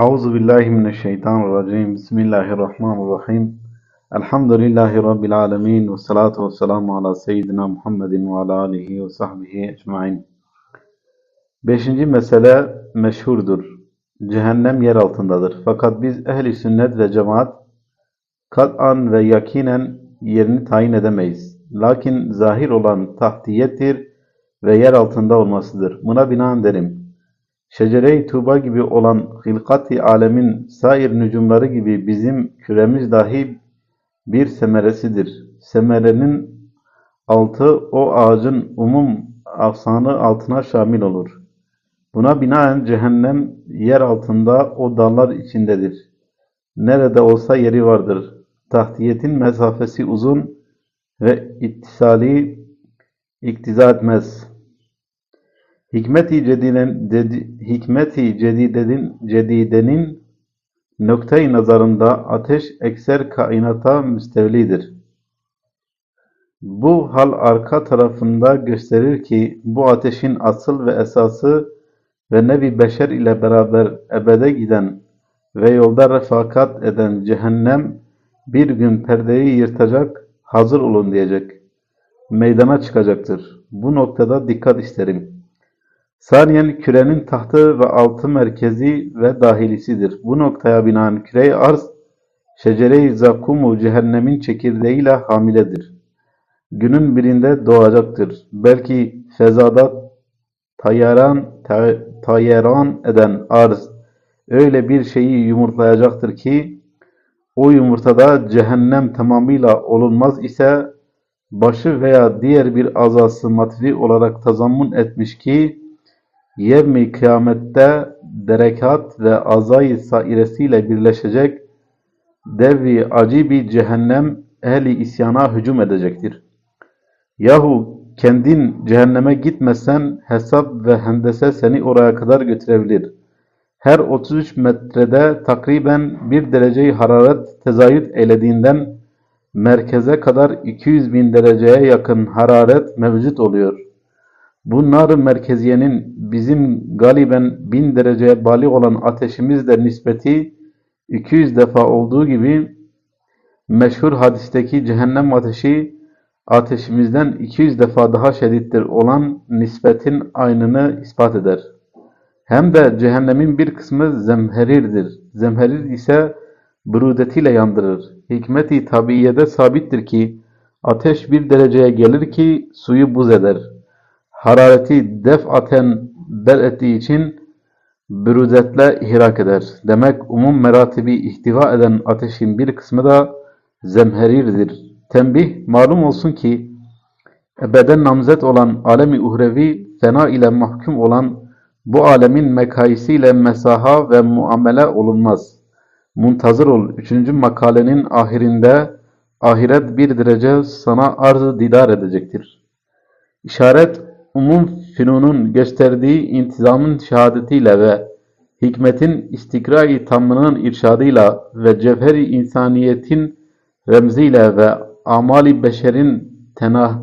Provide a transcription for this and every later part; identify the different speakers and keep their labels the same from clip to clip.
Speaker 1: Euzu billahi mineşşeytanirracim. Bismillahirrahmanirrahim. Elhamdülillahi rabbil alamin ve salatu vesselamu ala seyyidina Muhammedin ve ala alihi ve sahbihi ecmaîn. Beşinci mesele meşhurdur. Cehennem yer altındadır. Fakat biz ehli sünnet ve cemaat kat'an ve yakinen yerini tayin edemeyiz. Lakin zahir olan tahtiyettir ve yer altında olmasıdır. Buna binaen derim. Şecere-i Tuğba gibi olan hilkat-i alemin sair nücumları gibi bizim küremiz dahi bir semeresidir. Semerenin altı o ağacın umum afsanı altına şamil olur. Buna binaen cehennem yer altında o dallar içindedir. Nerede olsa yeri vardır. Tahtiyetin mesafesi uzun ve ittisali iktiza etmez. Hikmet-i cediden, dedi, hikmet-i cedidenin, cedidenin noktayı nazarında ateş ekser kainata müstevlidir. Bu hal arka tarafında gösterir ki bu ateşin asıl ve esası ve nevi beşer ile beraber ebede giden ve yolda refakat eden cehennem bir gün perdeyi yırtacak, hazır olun diyecek. Meydana çıkacaktır. Bu noktada dikkat isterim. Saniyen kürenin tahtı ve altı merkezi ve dahilisidir. Bu noktaya binaen küre-i arz, şecere-i zakkumu cehennemin çekirdeğiyle hamiledir. Günün birinde doğacaktır. Belki fezada tayaran, tayaran eden arz öyle bir şeyi yumurtlayacaktır ki, o yumurtada cehennem tamamıyla olunmaz ise, başı veya diğer bir azası matvi olarak tazammun etmiş ki, yevmi kıyamette derekat ve azay sairesiyle birleşecek devri acibi cehennem ehli isyana hücum edecektir. Yahu kendin cehenneme gitmesen hesap ve hendese seni oraya kadar götürebilir. Her 33 metrede takriben bir dereceyi hararet tezayüt eylediğinden merkeze kadar 200 bin dereceye yakın hararet mevcut oluyor. Bu nar merkeziyenin bizim galiben bin dereceye bali olan ateşimizle nispeti 200 defa olduğu gibi meşhur hadisteki cehennem ateşi ateşimizden 200 defa daha şedittir olan nispetin aynını ispat eder. Hem de cehennemin bir kısmı zemherirdir. Zemherir ise brudetiyle yandırır. Hikmeti tabiyede sabittir ki ateş bir dereceye gelir ki suyu buz eder harareti defaten bel ettiği için bürüzetle ihrak eder. Demek umum meratibi ihtiva eden ateşin bir kısmı da zemherirdir. Tembih malum olsun ki ebeden namzet olan alemi uhrevi fena ile mahkum olan bu alemin mekayisiyle mesaha ve muamele olunmaz. Muntazır ol. Üçüncü makalenin ahirinde ahiret bir derece sana arz didar edecektir. İşaret umum fünunun gösterdiği intizamın şehadetiyle ve hikmetin istikra-i tammının irşadıyla ve cevheri insaniyetin remziyle ve amali beşerin tenah,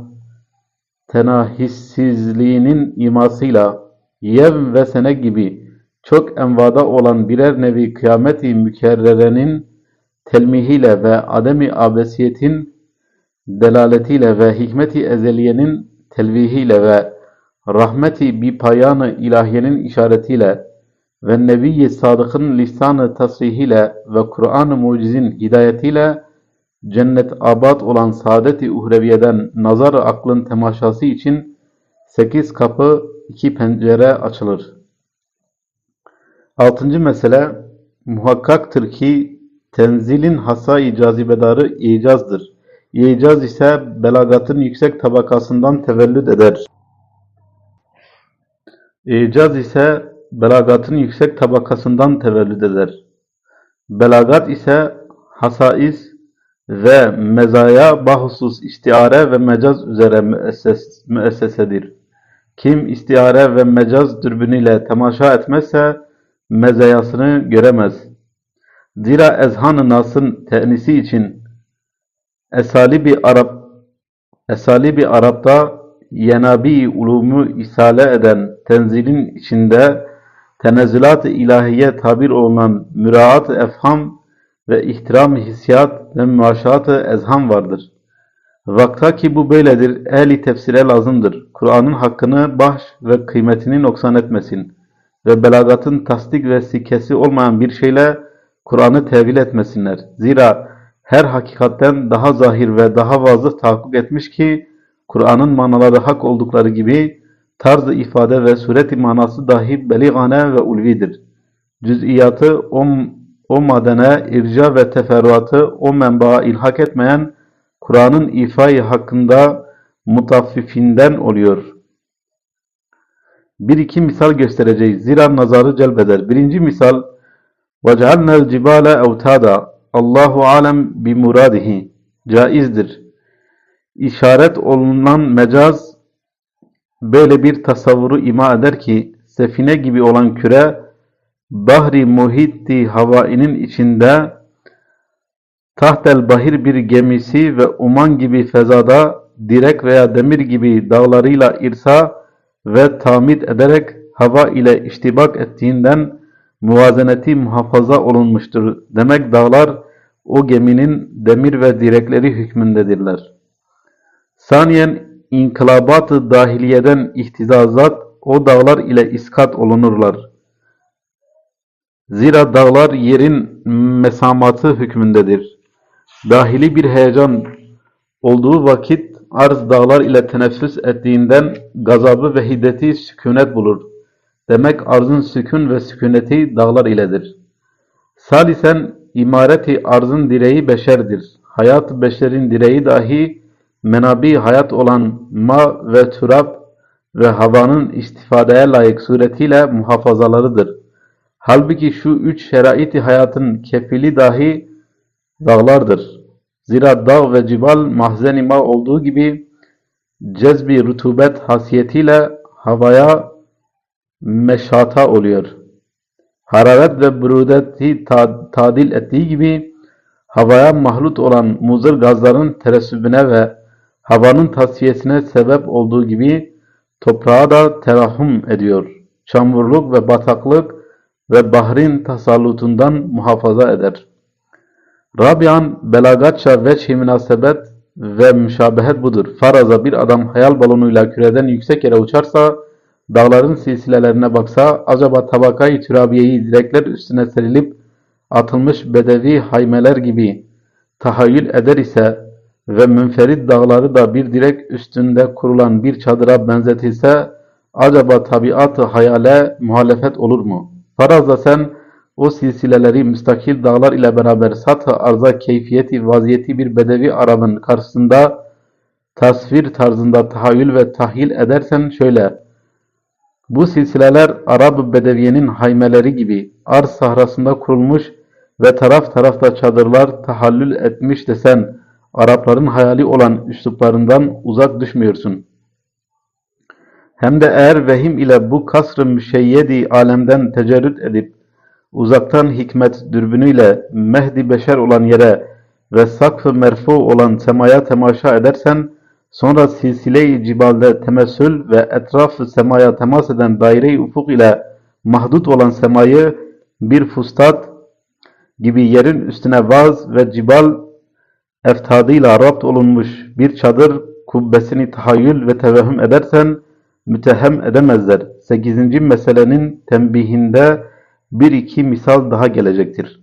Speaker 1: tenahissizliğinin imasıyla yev ve sene gibi çok envada olan birer nevi kıyameti mükerrerenin telmihiyle ve ademi abesiyetin delaletiyle ve hikmeti ezeliyenin telvihiyle ve rahmeti bir payanı ilahiyenin işaretiyle ve Nebi-i Sadık'ın lisanı tasrihiyle ve Kur'an-ı Muciz'in hidayetiyle cennet abad olan saadet-i uhreviyeden nazar aklın temaşası için sekiz kapı, iki pencere açılır. Altıncı mesele, muhakkaktır ki tenzilin hasa-i cazibedarı icazdır. İcaz ise belagatın yüksek tabakasından tevellüd eder. İcaz ise belagatın yüksek tabakasından tevellüd eder. Belagat ise hasais ve mezaya bahusus istiare ve mecaz üzere müesses, müessesedir. Kim istiare ve mecaz dürbünüyle temaşa etmezse mezayasını göremez. Zira ezhan-ı nasın tenisi için esali Arap esali Arap'ta yenabi ulumu isale eden tenzilin içinde tenezzülat-ı ilahiye tabir olunan müraat-ı efham ve ihtiram-ı hissiyat ve müaşaat-ı ezham vardır. Vakta ki bu böyledir, ehli tefsire lazımdır. Kur'an'ın hakkını bahş ve kıymetini noksan etmesin ve belagatın tasdik ve sikkesi olmayan bir şeyle Kur'an'ı tevil etmesinler. Zira her hakikatten daha zahir ve daha vazıh tahakkuk etmiş ki Kur'an'ın manaları hak oldukları gibi tarz-ı ifade ve sureti manası dahi beligane ve ulvidir. Cüz'iyatı o, o madene irca ve teferruatı o menbaa ilhak etmeyen Kur'an'ın ifai hakkında mutaffifinden oluyor. Bir iki misal göstereceğiz. Zira nazarı celbeder. Birinci misal وَجَعَلْنَا الْجِبَالَ اَوْتَادًا Allahu alem bi muradihi caizdir. İşaret olunan mecaz böyle bir tasavvuru ima eder ki sefine gibi olan küre bahri muhitti havainin içinde tahtel bahir bir gemisi ve uman gibi fezada direk veya demir gibi dağlarıyla irsa ve tamit ederek hava ile iştibak ettiğinden muvazeneti muhafaza olunmuştur. Demek dağlar o geminin demir ve direkleri hükmündedirler. Saniyen inkılabat-ı dahiliyeden ihtizazat o dağlar ile iskat olunurlar. Zira dağlar yerin mesamatı hükmündedir. Dahili bir heyecan olduğu vakit arz dağlar ile teneffüs ettiğinden gazabı ve hiddeti sükunet bulur. Demek arzın sükun ve sükuneti dağlar iledir. Salisen imareti arzın direği beşerdir. Hayat beşerin direği dahi menabi hayat olan ma ve turab ve havanın istifadeye layık suretiyle muhafazalarıdır. Halbuki şu üç şeraiti hayatın kefili dahi dağlardır. Zira dağ ve cibal mahzen-i ma olduğu gibi cezbi rutubet hasiyetiyle havaya meşata oluyor. Hararet ve brudeti tadil ettiği gibi havaya mahlut olan muzır gazların teressübüne ve havanın tasfiyesine sebep olduğu gibi toprağa da terahüm ediyor. Çamurluk ve bataklık ve bahrin tasallutundan muhafaza eder. Rabian belagatça veçh münasebet ve müşabehet budur. Faraza bir adam hayal balonuyla küreden yüksek yere uçarsa dağların silsilelerine baksa acaba tabakayı türabiyeyi direkler üstüne serilip atılmış bedevi haymeler gibi tahayyül eder ise ve münferit dağları da bir direk üstünde kurulan bir çadıra benzetilse acaba tabiat-ı hayale muhalefet olur mu? Farazla sen o silsileleri müstakil dağlar ile beraber sat-ı arza keyfiyeti vaziyeti bir bedevi Arap'ın karşısında tasvir tarzında tahayyül ve tahyil edersen şöyle bu silsileler Arap bedeviyenin haymeleri gibi arz sahrasında kurulmuş ve taraf tarafta çadırlar tahallül etmiş desen Arapların hayali olan üsluplarından uzak düşmüyorsun. Hem de eğer vehim ile bu kasr-ı müşeyyedi alemden tecerrüt edip uzaktan hikmet dürbünüyle mehdi beşer olan yere ve sakf-ı merfu olan semaya temaşa edersen Sonra silsile-i cibalde temessül ve etraf-ı semaya temas eden daire-i ufuk ile mahdut olan semayı bir fustat gibi yerin üstüne vaz ve cibal eftadıyla rapt olunmuş bir çadır kubbesini tahayyül ve tevehüm edersen mütehem edemezler. Sekizinci meselenin tembihinde bir iki misal daha gelecektir.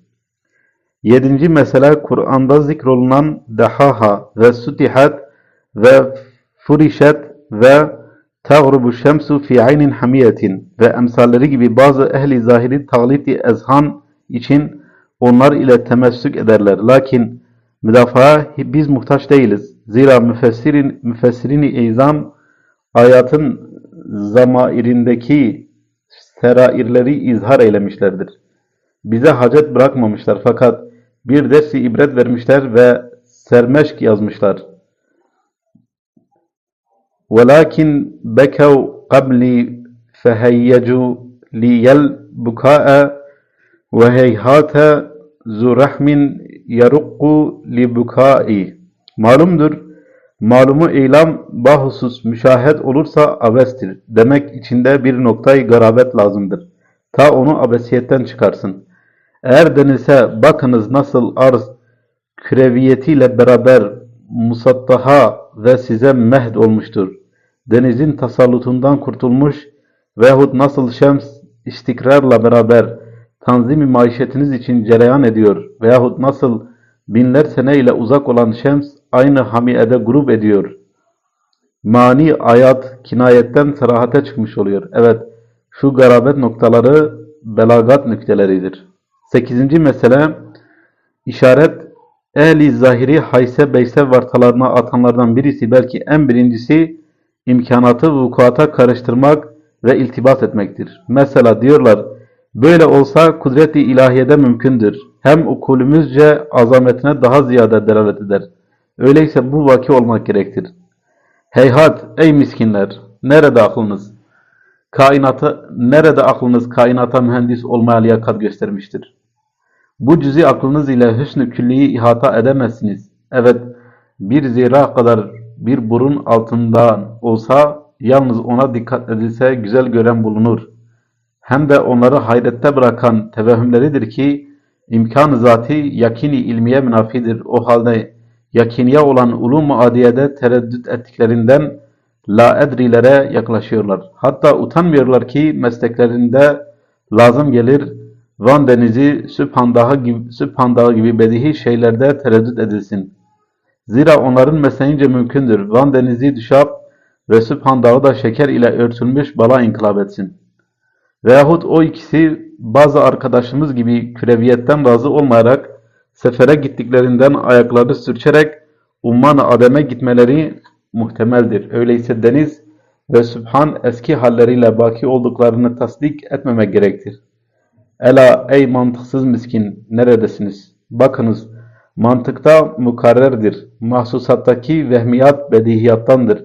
Speaker 1: Yedinci mesele Kur'an'da zikrolunan dehaha ve sutihat ve furişet ve tağrubu şemsu fi aynin hamiyetin ve emsalleri gibi bazı ehli zahiri tagliti ezhan için onlar ile temessük ederler. Lakin müdafaa biz muhtaç değiliz. Zira müfessirin, müfessirini izam ayatın zamairindeki serairleri izhar eylemişlerdir. Bize hacet bırakmamışlar fakat bir dersi ibret vermişler ve sermeşk yazmışlar. ولكن بكوا قبلي فهيجوا لي البكاء وهيهات ذو رحم yarukku li bukai. Malumdur, malumu eylam bahusus müşahet olursa abestir. Demek içinde bir noktayı garabet lazımdır. Ta onu abesiyetten çıkarsın. Eğer denilse bakınız nasıl arz küreviyetiyle beraber musattaha ve size mehd olmuştur. Denizin tasallutundan kurtulmuş veyahut nasıl şems istikrarla beraber tanzimi maişetiniz için cereyan ediyor veyahut nasıl binler sene ile uzak olan şems aynı hamiyede grup ediyor. Mani ayat kinayetten sarahate çıkmış oluyor. Evet, şu garabet noktaları belagat nükteleridir. Sekizinci mesele, işaret, ehli zahiri hayse beyse vartalarına atanlardan birisi belki en birincisi imkanatı vukuata karıştırmak ve iltibas etmektir. Mesela diyorlar, böyle olsa kudret-i ilahiyede mümkündür. Hem ukulümüzce azametine daha ziyade delalet eder. Öyleyse bu vaki olmak gerektir. Heyhat ey miskinler! Nerede aklınız? Kainatı, nerede aklınız kainata mühendis olmaya liyakat göstermiştir? Bu cüzi aklınız ile hüsnü külliyi ihata edemezsiniz. Evet, bir zira kadar bir burun altından olsa yalnız ona dikkat edilse güzel gören bulunur. Hem de onları hayrette bırakan tevehhümleridir ki imkan-ı zati yakini ilmiye münafidir. O halde yakiniye olan ulum-u adiyede tereddüt ettiklerinden la edrilere yaklaşıyorlar. Hatta utanmıyorlar ki mesleklerinde lazım gelir Van Denizi, Sübhan Dağı gibi, Sübhan Dağı gibi bedihi şeylerde tereddüt edilsin. Zira onların mesleğince mümkündür. Van Denizi düşap ve Sübhan Dağı da şeker ile örtülmüş bala inkılap etsin. Veyahut o ikisi bazı arkadaşımız gibi küreviyetten razı olmayarak sefere gittiklerinden ayakları sürçerek umman-ı ademe gitmeleri muhtemeldir. Öyleyse deniz ve Sübhan eski halleriyle baki olduklarını tasdik etmemek gerektir. Ela ey mantıksız miskin neredesiniz? Bakınız mantıkta mukarrerdir. Mahsusattaki vehmiyat bedihiyattandır.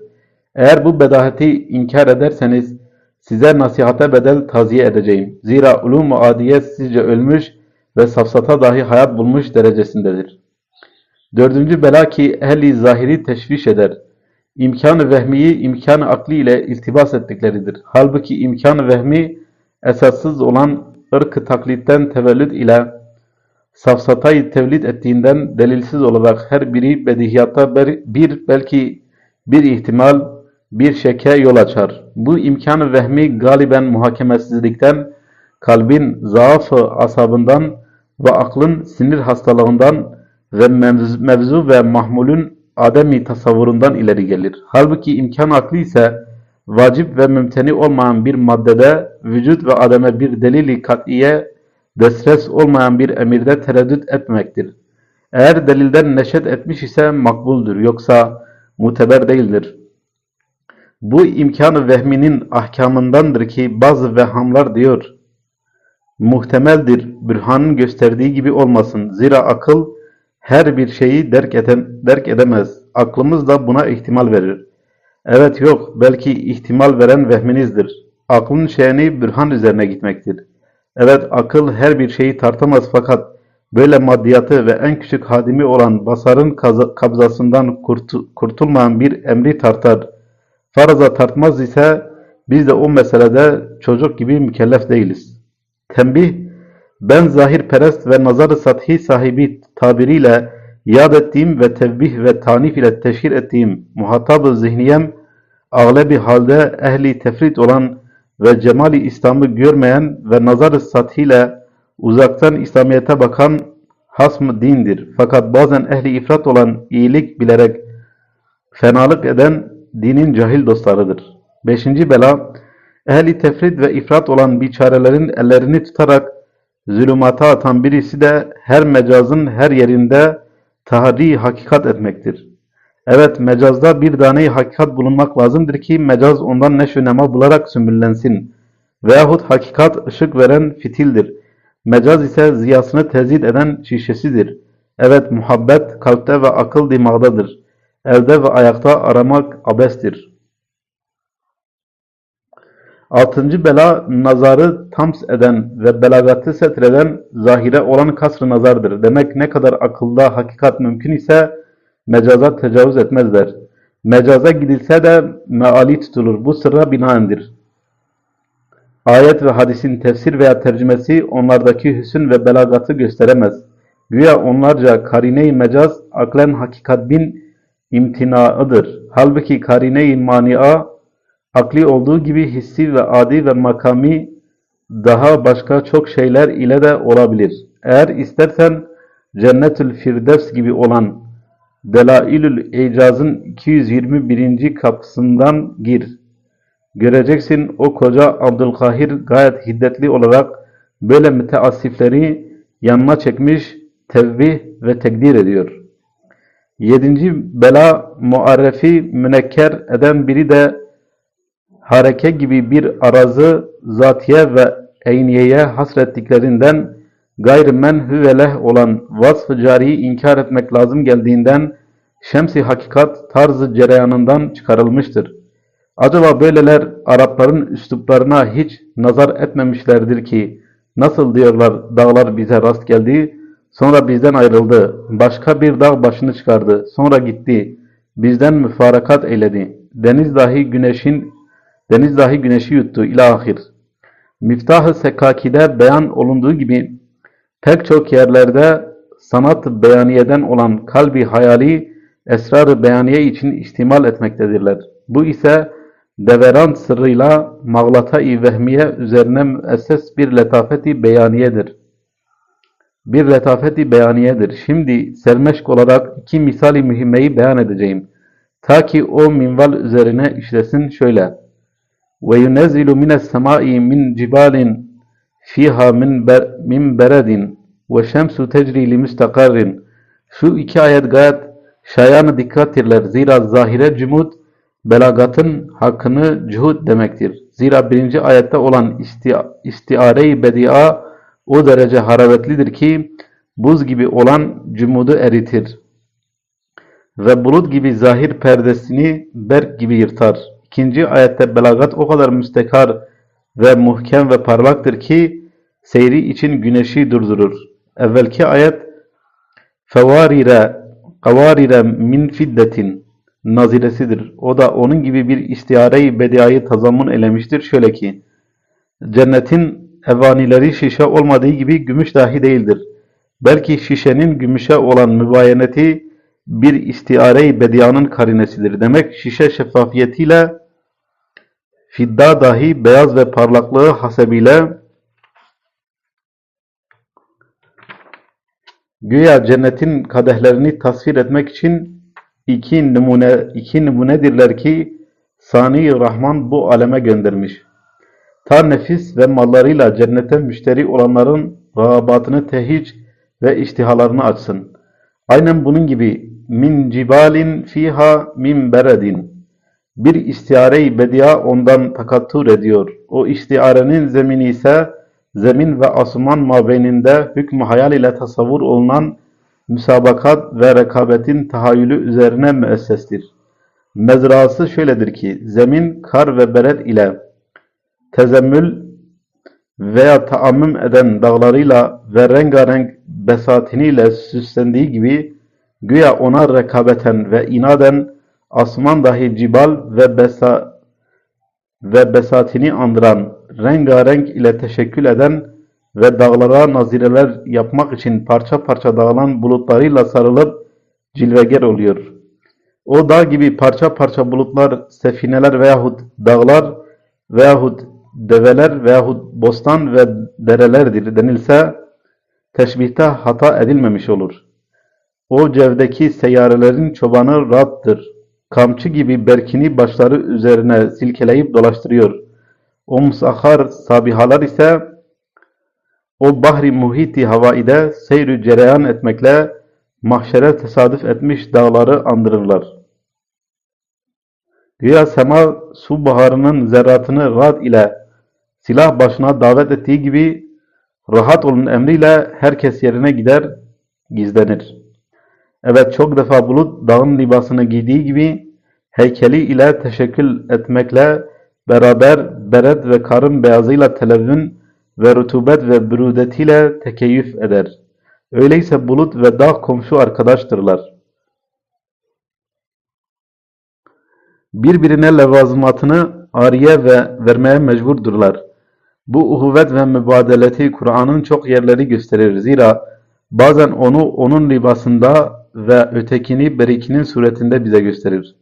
Speaker 1: Eğer bu bedaheti inkar ederseniz size nasihate bedel taziye edeceğim. Zira ulum-u adiye sizce ölmüş ve safsata dahi hayat bulmuş derecesindedir. Dördüncü bela ki ehli zahiri teşviş eder. İmkan-ı vehmiyi imkan-ı akli ile iltibas ettikleridir. Halbuki imkan-ı vehmi esassız olan ırk-ı taklitten tevellüd ile safsatayı tevlid ettiğinden delilsiz olarak her biri bedihiyatta bir belki bir ihtimal bir şeke yol açar. Bu imkan-ı vehmi galiben muhakemesizlikten, kalbin zaafı asabından ve aklın sinir hastalığından ve mevzu ve mahmulün ademi tasavvurundan ileri gelir. Halbuki imkan akli ise vacip ve mümteni olmayan bir maddede vücut ve ademe bir delili kat'iye destres olmayan bir emirde tereddüt etmektir. Eğer delilden neşet etmiş ise makbuldür yoksa muteber değildir. Bu imkanı vehminin ahkamındandır ki bazı vehamlar diyor. Muhtemeldir, bürhanın gösterdiği gibi olmasın. Zira akıl her bir şeyi derk, eden, derk edemez. Aklımız da buna ihtimal verir. Evet yok, belki ihtimal veren vehminizdir. Aklın şeyini bürhan üzerine gitmektir. Evet akıl her bir şeyi tartamaz fakat böyle maddiyatı ve en küçük hadimi olan basarın kabzasından kurtulmayan bir emri tartar. Faraza tartmaz ise biz de o meselede çocuk gibi mükellef değiliz. Tembih, ben zahir perest ve nazar-ı sathi sahibi tabiriyle yad ettiğim ve tevbih ve tanif ile teşhir ettiğim muhatab-ı zihniyem, ağlebi halde ehli tefrit olan ve cemali İslam'ı görmeyen ve nazar-ı sathiyle uzaktan İslamiyet'e bakan hasm dindir. Fakat bazen ehli ifrat olan iyilik bilerek fenalık eden dinin cahil dostlarıdır. Beşinci bela, ehli tefrit ve ifrat olan biçarelerin ellerini tutarak zulümata atan birisi de her mecazın her yerinde tahri hakikat etmektir. Evet mecazda bir tane hakikat bulunmak lazımdır ki mecaz ondan neşv nema bularak sümbüllensin. Veyahut hakikat ışık veren fitildir. Mecaz ise ziyasını tezid eden şişesidir. Evet muhabbet kalpte ve akıl dimağdadır. Elde ve ayakta aramak abestir. Altıncı bela nazarı tams eden ve belagatı setreden zahire olan kasr nazardır. Demek ne kadar akılda hakikat mümkün ise mecaza tecavüz etmezler. Mecaza gidilse de meali tutulur. Bu sırra binaendir. Ayet ve hadisin tefsir veya tercümesi onlardaki hüsn ve belagatı gösteremez. Güya onlarca karine-i mecaz aklen hakikat bin imtinaıdır. Halbuki karine-i mania akli olduğu gibi hissi ve adi ve makami daha başka çok şeyler ile de olabilir. Eğer istersen Cennetül Firdevs gibi olan Delailül İcaz'ın 221. kapısından gir. Göreceksin o koca Abdülkahir gayet hiddetli olarak böyle müteassifleri yanına çekmiş, tevbih ve tekdir ediyor. Yedinci bela muarrefi münekker eden biri de hareke gibi bir arazı zatiye ve eyniyeye hasrettiklerinden gayrı menhü ve olan vasf-ı cariyi inkar etmek lazım geldiğinden şemsi hakikat tarzı cereyanından çıkarılmıştır. Acaba böyleler Arapların üsluplarına hiç nazar etmemişlerdir ki nasıl diyorlar dağlar bize rast geldi sonra bizden ayrıldı. Başka bir dağ başını çıkardı. Sonra gitti. Bizden müfarakat eyledi. Deniz dahi güneşin deniz dahi güneşi yuttu ilahir Miftah-ı Sekaki'de beyan olunduğu gibi pek çok yerlerde sanat beyaniyeden olan kalbi hayali esrar-ı beyaniye için istimal etmektedirler. Bu ise deveran sırrıyla mağlata-i vehmiye üzerine müesses bir letafeti beyaniyedir bir letafeti beyaniyedir. Şimdi sermeşk olarak iki misali mühimmeyi beyan edeceğim. Ta ki o minval üzerine işlesin şöyle. Ve yunezzilu mines semai min cibalin fiha min, ber, min beredin ve şemsu tecri li müstakarrin. Şu iki ayet gayet şayanı dikkattirler. Zira zahire cumud belagatın hakkını cuhud demektir. Zira birinci ayette olan isti istiare-i bedia o derece hararetlidir ki buz gibi olan cumudu eritir. Ve bulut gibi zahir perdesini berk gibi yırtar. İkinci ayette belagat o kadar müstekar ve muhkem ve parlaktır ki seyri için güneşi durdurur. Evvelki ayet fevarire kavarire min fiddetin naziresidir. O da onun gibi bir istiare-i bediayı tazammun elemiştir. Şöyle ki cennetin evanileri şişe olmadığı gibi gümüş dahi değildir. Belki şişenin gümüşe olan mübayeneti bir istiare-i bedianın karinesidir. Demek şişe şeffafiyetiyle fidda dahi beyaz ve parlaklığı hasebiyle güya cennetin kadehlerini tasvir etmek için iki numune iki numunedirler ki Sani Rahman bu aleme göndermiş. Ta nefis ve mallarıyla cennete müşteri olanların rağbatını tehic ve iştihalarını açsın. Aynen bunun gibi min cibalin fiha min beredin bir istiare-i bedia ondan takattur ediyor. O istiarenin zemini ise zemin ve asuman mabeyninde hükmü hayal ile tasavvur olunan müsabakat ve rekabetin tahayyülü üzerine müessestir. Mezrası şöyledir ki, zemin kar ve beret ile tezemmül veya taammüm eden dağlarıyla ve rengarenk besatiniyle süslendiği gibi, güya ona rekabeten ve inaden asman dahi cibal ve besa ve besatini andıran, rengarenk ile teşekkül eden ve dağlara nazireler yapmak için parça parça dağılan bulutlarıyla sarılıp cilveger oluyor. O dağ gibi parça parça bulutlar, sefineler veyahut dağlar veyahut develer veyahut bostan ve derelerdir denilse teşbihte hata edilmemiş olur. O cevdeki seyyarelerin çobanı Rad'dır. Kamçı gibi berkini başları üzerine silkeleyip dolaştırıyor. O musahhar sabihalar ise o bahri muhiti havaide seyrü cereyan etmekle mahşere tesadüf etmiş dağları andırırlar. Güya sema su baharının zerratını rad ile silah başına davet ettiği gibi rahat olun emriyle herkes yerine gider, gizlenir. Evet çok defa bulut dağın libasını giydiği gibi heykeli ile teşekkül etmekle beraber beret ve karın beyazıyla televün ve rutubet ve brudetiyle tekeyyüf eder. Öyleyse bulut ve dağ komşu arkadaştırlar. Birbirine levazımatını ariye ve vermeye mecburdurlar. Bu uhuvvet ve mübadeleti Kur'an'ın çok yerleri gösterir. Zira bazen onu onun libasında ve ötekini berikinin suretinde bize gösterir.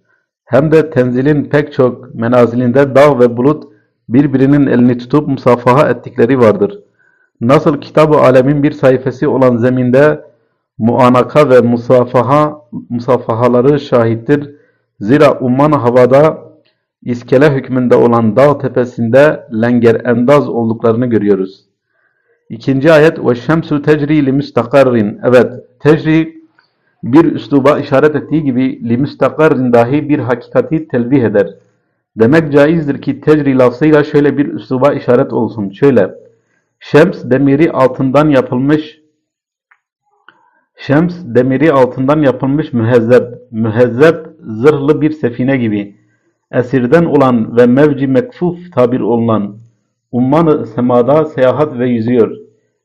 Speaker 1: Hem de tenzilin pek çok menazilinde dağ ve bulut birbirinin elini tutup musafaha ettikleri vardır. Nasıl kitab-ı alemin bir sayfası olan zeminde muanaka ve musafaha musafahaları şahittir. Zira umman havada iskele hükmünde olan dağ tepesinde lenger endaz olduklarını görüyoruz. İkinci ayet ve şemsu tecri li müstakarrin. Evet, tecri bir üsluba işaret ettiği gibi li müstakarrin dahi bir hakikati telvih eder. Demek caizdir ki tecri lafzıyla şöyle bir üsluba işaret olsun. Şöyle, şems demiri altından yapılmış Şems demiri altından yapılmış mühezzeb, mühezzeb zırhlı bir sefine gibi. Esirden olan ve mevci mekfuf tabir olunan ummanı semada seyahat ve yüzüyor.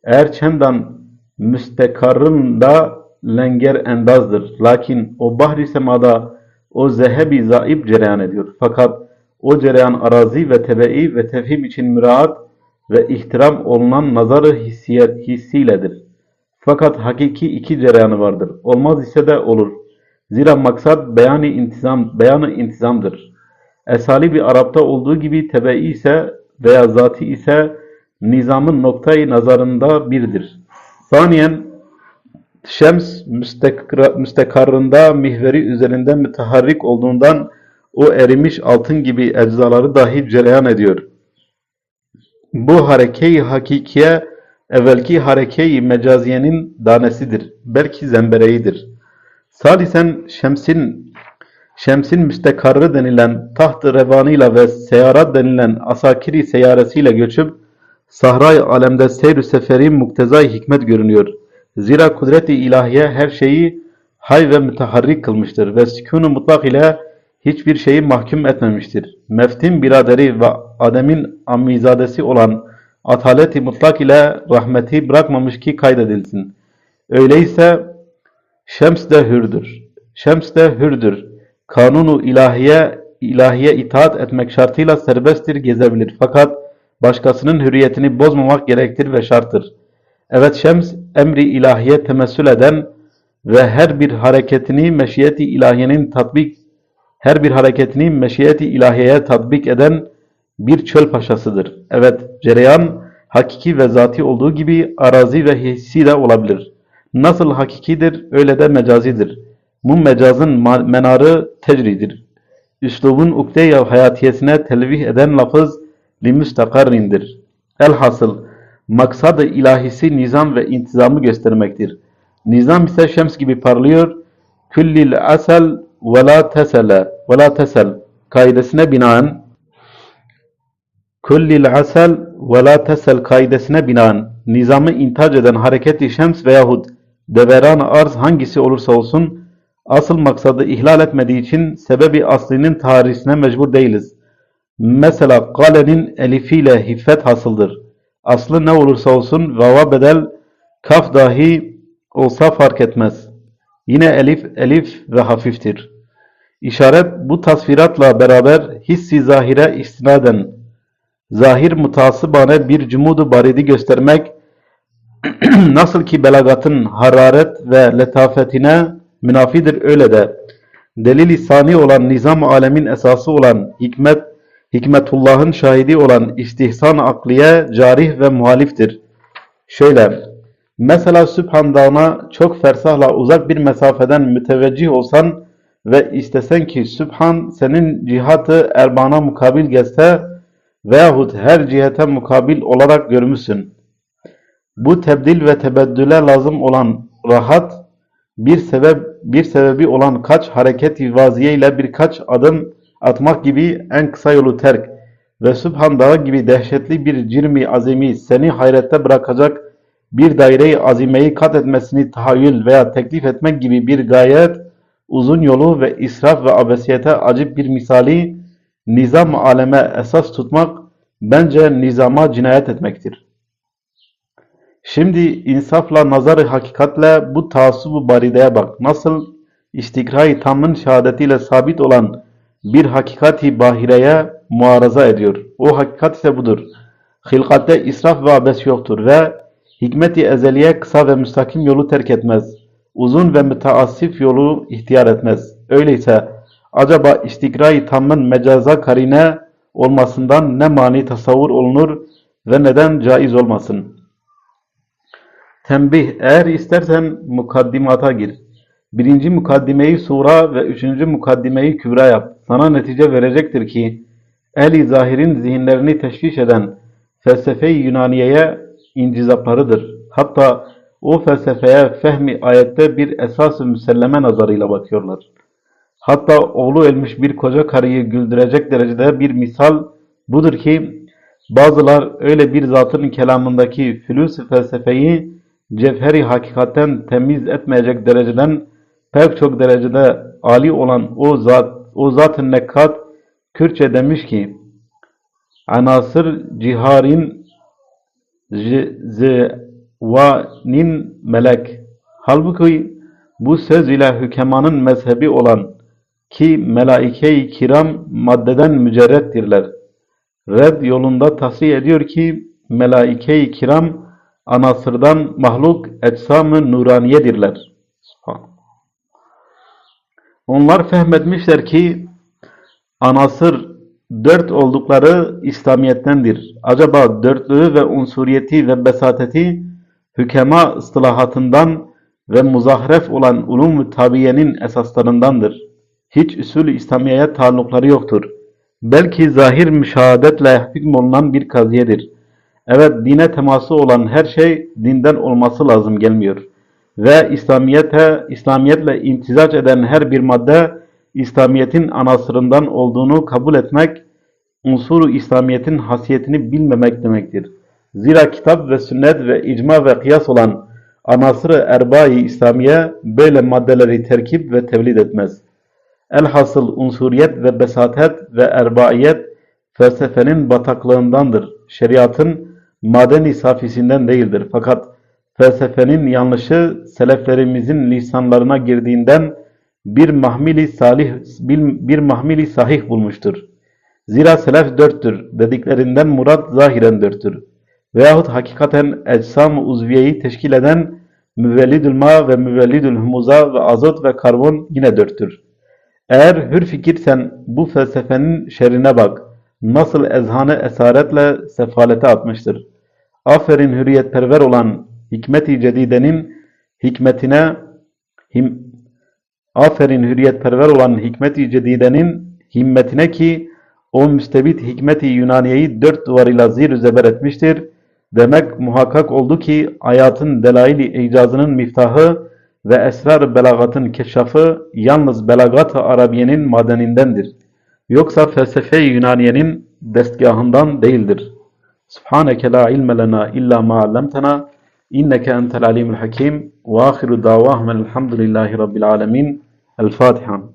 Speaker 1: Eğer çendan müstekarrın da lenger endazdır. Lakin o bahri semada o zehebi zaib cereyan ediyor. Fakat o cereyan arazi ve tebe'i ve tefhim için müraat ve ihtiram olunan nazarı hissiyet hissiyledir. Fakat hakiki iki cereyanı vardır. Olmaz ise de olur. Zira maksat beyanı intizam, beyanı intizamdır. Esali bir Arap'ta olduğu gibi tebe'i ise veya zati ise nizamın noktayı nazarında birdir. Saniyen Şems müstekarrında mihveri üzerinde müteharrik olduğundan o erimiş altın gibi eczaları dahi cereyan ediyor. Bu hareke-i hakikiye evvelki hareke-i mecaziyenin danesidir. Belki zembereğidir. Salisen Şems'in Şems'in müstekarrı denilen taht-ı revanıyla ve seyarat denilen asakiri seyaresiyle göçüp sahray alemde seyr-ü seferi muktezai hikmet görünüyor. Zira kudret-i ilahiye her şeyi hay ve müteharrik kılmıştır ve sükûn-u mutlak ile hiçbir şeyi mahkum etmemiştir. Meftin biraderi ve Adem'in ammizadesi olan atalet-i mutlak ile rahmeti bırakmamış ki kaydedilsin. Öyleyse Şems de hürdür. Şems de hürdür. Kanunu ilahiye ilahiye itaat etmek şartıyla serbesttir, gezebilir. Fakat başkasının hürriyetini bozmamak gerektir ve şarttır. Evet Şems emri ilahiye temessül eden ve her bir hareketini meşiyeti ilahiyenin tatbik her bir hareketini meşiyeti ilahiyeye tatbik eden bir çöl paşasıdır. Evet, cereyan hakiki ve zati olduğu gibi arazi ve hissi de olabilir. Nasıl hakikidir, öyle de mecazidir. Bu mecazın menarı tecridir. Üslubun ukde-i hayatiyesine telvih eden lafız limüstakarrindir. Elhasıl, maksad-ı ilahisi nizam ve intizamı göstermektir. Nizam ise şems gibi parlıyor. Küllil asel ve la tesele ve la tesel kaidesine binaen Kullil asel ve la tesel kaidesine binaen nizamı intac eden hareketi şems veyahut deveran arz hangisi olursa olsun asıl maksadı ihlal etmediği için sebebi aslinin tarihine mecbur değiliz. Mesela kalenin elifiyle hiffet hasıldır. Aslı ne olursa olsun vava bedel kaf dahi olsa fark etmez. Yine elif elif ve hafiftir. İşaret bu tasviratla beraber hissi zahire istinaden zahir mutasıbane bir cumudu baridi göstermek nasıl ki belagatın hararet ve letafetine münafidir öyle de delil-i sani olan nizam alemin esası olan hikmet hikmetullah'ın şahidi olan istihsan akliye carih ve muhaliftir. Şöyle mesela Sübhan Dağı'na çok fersahla uzak bir mesafeden müteveccih olsan ve istesen ki Sübhan senin cihatı erbana mukabil gelse veyahut her cihete mukabil olarak görmüşsün. Bu tebdil ve tebeddüle lazım olan rahat bir sebep bir sebebi olan kaç hareket-i vaziye ile birkaç adım atmak gibi en kısa yolu terk ve Sübhan gibi dehşetli bir cirmi azimi seni hayrette bırakacak bir daire-i azimeyi kat etmesini tahayyül veya teklif etmek gibi bir gayet uzun yolu ve israf ve abesiyete acip bir misali nizam aleme esas tutmak bence nizama cinayet etmektir. Şimdi insafla nazarı hakikatle bu taassubu barideye bak. Nasıl istikra-i tamın şehadetiyle sabit olan bir hakikati bahireye muaraza ediyor. O hakikat ise budur. Hilkatte israf ve abes yoktur ve hikmeti ezeliye kısa ve müstakim yolu terk etmez. Uzun ve müteassif yolu ihtiyar etmez. Öyleyse acaba istikra-i tammın mecaza karine olmasından ne mani tasavvur olunur ve neden caiz olmasın? Tembih, eğer istersen mukaddimata gir. Birinci mukaddimeyi sura ve üçüncü mukaddimeyi kübra yap. Sana netice verecektir ki, ehli zahirin zihinlerini teşviş eden felsefe-i Yunaniye'ye incizaplarıdır. Hatta o felsefeye fehmi ayette bir esas-ı müselleme nazarıyla bakıyorlar. Hatta oğlu ölmüş bir koca karıyı güldürecek derecede bir misal budur ki, bazılar öyle bir zatın kelamındaki flüs felsefeyi cevheri hakikatten temiz etmeyecek dereceden pek çok derecede ali olan o zat, o zat-ı nekkat Kürtçe demiş ki anasır ciharin zevanin melek halbuki bu söz ile hükemanın mezhebi olan ki melaike-i kiram maddeden mücerrettirler. Red yolunda tasrih ediyor ki melaike-i kiram anasırdan mahluk eczam-ı nuraniyedirler. Onlar fehmetmişler ki anasır dört oldukları İslamiyettendir. Acaba dörtlüğü ve unsuriyeti ve besateti hükema ıslahatından ve muzahref olan ulum-u tabiyenin esaslarındandır. Hiç usul İslamiye'ye taallukları yoktur. Belki zahir müşahadetle hükmolunan bir kaziyedir. Evet dine teması olan her şey dinden olması lazım gelmiyor. Ve İslamiyete, İslamiyetle imtizac eden her bir madde İslamiyetin anasırından olduğunu kabul etmek, unsuru İslamiyetin hasiyetini bilmemek demektir. Zira kitap ve sünnet ve icma ve kıyas olan anasırı erbai İslamiye böyle maddeleri terkip ve tevlid etmez. Elhasıl unsuriyet ve besatet ve erbaiyet felsefenin bataklığındandır. Şeriatın madeni safisinden değildir. Fakat felsefenin yanlışı seleflerimizin lisanlarına girdiğinden bir mahmili salih bir, mahmili sahih bulmuştur. Zira selef dörttür dediklerinden murat zahiren dörttür. Veyahut hakikaten ecsam-ı uzviyeyi teşkil eden müvellidül ma ve müvellidül humuza ve azot ve karbon yine dörttür. Eğer hür fikirsen bu felsefenin şerine bak. Nasıl ezhanı esaretle sefalete atmıştır. Aferin hürriyetperver olan hikmet-i cedidenin hikmetine him, aferin hürriyetperver olan hikmet-i cedidenin himmetine ki o müstebit hikmet-i Yunaniye'yi dört duvarıyla zir zeber etmiştir. Demek muhakkak oldu ki hayatın delail-i icazının miftahı ve esrar belagatın keşafı yalnız belagat-ı Arabiye'nin madenindendir. Yoksa felsefe-i Yunaniye'nin destgahından değildir. سبحانك لا علم لنا إلا ما علمتنا إنك أنت العليم الحكيم وآخر دعواهم الحمد لله رب العالمين الفاتحة.